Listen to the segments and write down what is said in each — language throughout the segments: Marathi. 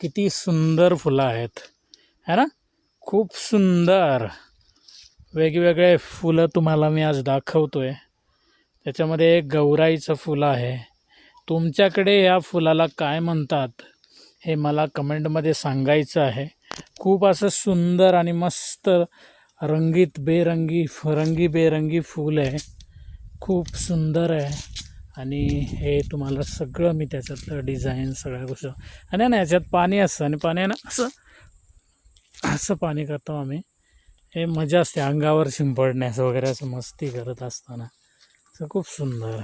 किती सुंदर फुलं आहेत. है ना? खूप सुंदर. वेगवेगळे फुलं तुम्हाला मी आज दाखवतो आहे त्याच्यामध्ये एक गौराईचं फुलं आहे. तुमच्याकडे या फुलाला काय म्हणतात हे मला कमेंटमध्ये सांगायचं आहे. खूप असं सुंदर आणि मस्त रंगीत बेरंगी रंगी बेरंगी फूल आहे. खूप सुंदर आहे. आणि हे तुम्हाला सगळं मी त्याच्यातलं डिझाईन सगळ्या गोष्टी आणि ना याच्यात पाणी असतं आणि पाणी आहे ना असं असं पाणी करतो आम्ही. हे मजा असते अंगावर शिंपडण्यास वगैरे असं मस्ती करत असताना. असं खूप सुंदर.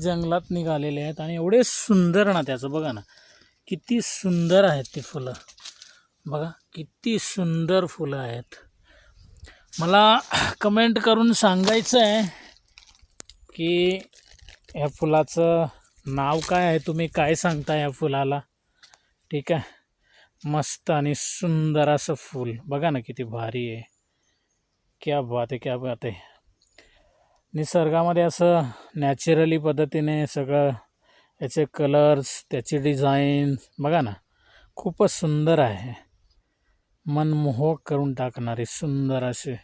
जंगलात निघालेले आहेत आणि एवढे सुंदर ना त्याचं बघा ना. किती सुंदर आहेत ती फुलं. बघा किती सुंदर फुलं आहेत. मला कमेंट करून सांगायचं आहे की या फुलाचं नाव काय आहे? तुम्ही काय सांगता या फुलाला? ठीक आहे. मस्त आणि सुंदर असं फूल. बघा ना किती भारी आहे. क्या बात आहे क्या बात आहे. निसर्गामध्ये असं नॅचरली पद्धतीने सगळं याचे कलर्स त्याची डिझाईन बघा ना. खूपच सुंदर आहे. मनमोहक करून टाकणारी सुंदर असे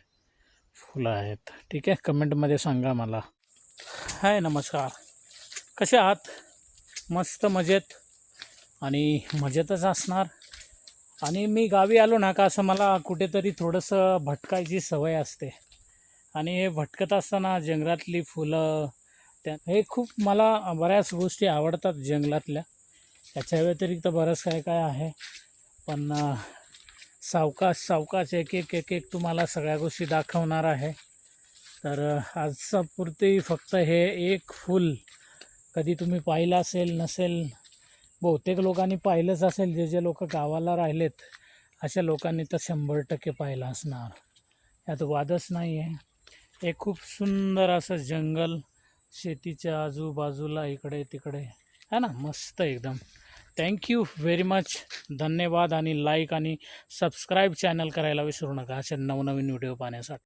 फुलं आहेत. ठीक आहे. कमेंटमध्ये सांगा मला. हाय नमस्कार. कसे आहात? मस्त मजेत आणि मजेतच असणार. आणि मी गावी आलो ना का असं मला कुठेतरी थोडंसं भटकायची सवय असते. आणि हे भटकत असताना जंगलातली फुलं त्या हे खूप मला बऱ्याच गोष्टी आवडतात जंगलातल्या. याच्या व्यतिरिक्त बरंच काय काय आहे. पण सावकाश सावकाश एक एक एक एक तुम्हाला सगळ्या गोष्टी दाखवणार आहे. तर अं, आजचा पुरती फक्त हे एक फूल. कधी तुम्ही पाहिलं असेल नसेल बहुतेक लोकांनी पाहिलंच असेल जे जे लोक गावाला राहिलेत अशा लोकांनी तर शंभर टक्के पाहिलं असणार. यात वादच नाही आहे एक खूप सुंदर असं जंगल शेतीच्या आजूबाजूला इकडे तिकडे. है ना? मस्त एकदम. थँक्यू व्हेरी मच धन्यवाद आणि लाईक आणि सबस्क्राईब चॅनल करायला विसरू नका. असे नवनवीन व्हिडिओ पाहण्यासाठी.